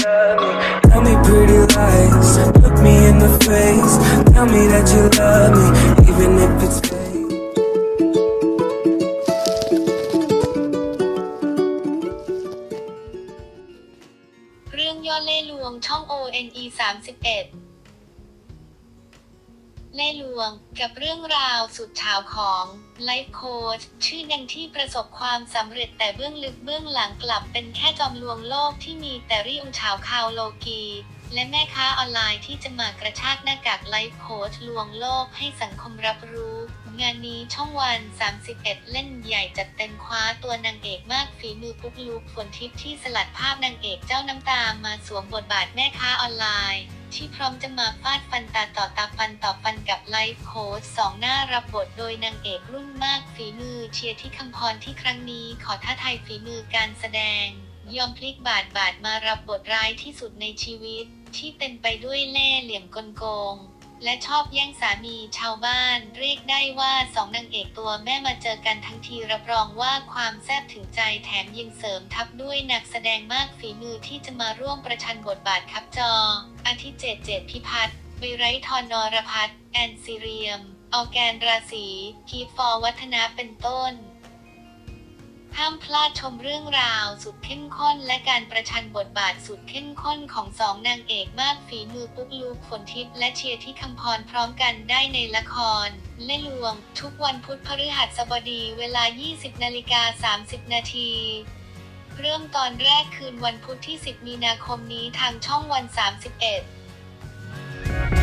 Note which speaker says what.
Speaker 1: Tell me pretty lies. Look me in the face. Tell me that you love me, even if it's fake.
Speaker 2: เรื่องย่อเล่ลวงช่อง ONE 31 เล่ลวงกับเรื่องราวสุดเฉาวของไลฟ์โค้ชชื่อดังที่ประสบความสำเร็จแต่เบื้องลึกเบื้องหลังกลับเป็นแค่จอมลวงโลกที่มีแต่ริองเฉาวคาวโลกี และแม่ค้าออนไลน์ที่จะมากระชากหน้ากากไลฟ์โค้ชลวงโลกให้สังคมรับรู้ งานนี้ช่องวัน 31 เล่นใหญ่จัดเต็มคว้าตัวนางเอกมากฝีมือปุ๊กลุกฝนทิพย์ที่สลัดภาพนางเอกเจ้าน้ำตามาสวมบทบาทแม่ค้าออนไลน์ ที่พร้อมจะมาฟาดฟันตาต่อตาฟันต่อฟันกับไลฟ์โค้ชสองหน้ารับบทโดยนางเอกรุ่นมากฝีมือเชียร์ที่คำพรที่ครั้งนี้ขอท้าทายฝีมือการแสดง ยอมพลิกบาทบาทมารับบทร้ายที่สุดในชีวิต ที่เต็มไปด้วยเล่ห์เหลี่ยมกลโกง และชอบแย่งสามีชาวบ้าน เรียกได้ว่าสองนางเอกตัวแม่มาเจอกันทั้งทีรับรองว่าความแซ่บถึงใจแถมยังเสริมทับด้วยนักแสดงมากฝีมือที่จะมาร่วมประชันบทบาทครับจอ เจตเจตพิพัฒน์วิไรทรนรพัฒน์แอนซีเรียม ออร์แกนราศีกีฟอร์วัฒนะเป็นต้น ห้ามพลาดชมเรื่องราวสุดเข้มข้นและการประชันบทบาทสุดเข้มข้นของสองนางเอกมากฝีมือปุ๊กลูกฝนทิพย์และเชียร์ที่คำพรพร้อมกันได้ในละครเล่ลวง ทุกวันพุธพฤหัสบดีเวลา 20นาฬิกา30 นาทีเริ่มตอนแรกคืนวันพุธที่ 10 มีนาคมนี้ทางช่องวัน 31 Bye.